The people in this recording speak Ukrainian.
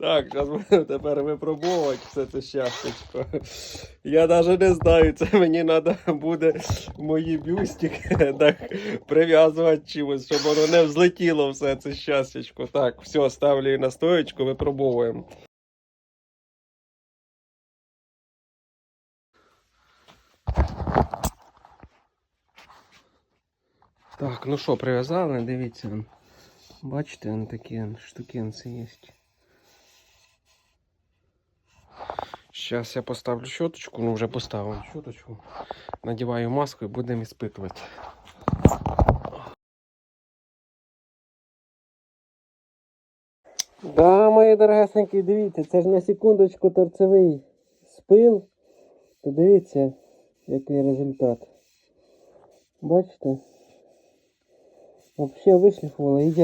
Так, зараз будемо тепер випробовувати все це щастячко. Я навіть не знаю, це мені треба буде мої бюстики так, прив'язувати чимось, щоб воно не взлетіло все це щастячко. Так, все, ставлю її на стоечку, випробовуємо. Так, ну що, прив'язали, дивіться. Бачите, он такі штукенці є. Зараз я поставлю щоточку, ну вже поставив щоточку. Надіваю маску і будемо іспитувати. Да, мої дорогесенькі, дивіться, це ж на секундочку торцевий спил. То дивіться, який результат. Бачите? Взагалі вишліфувало ідеально.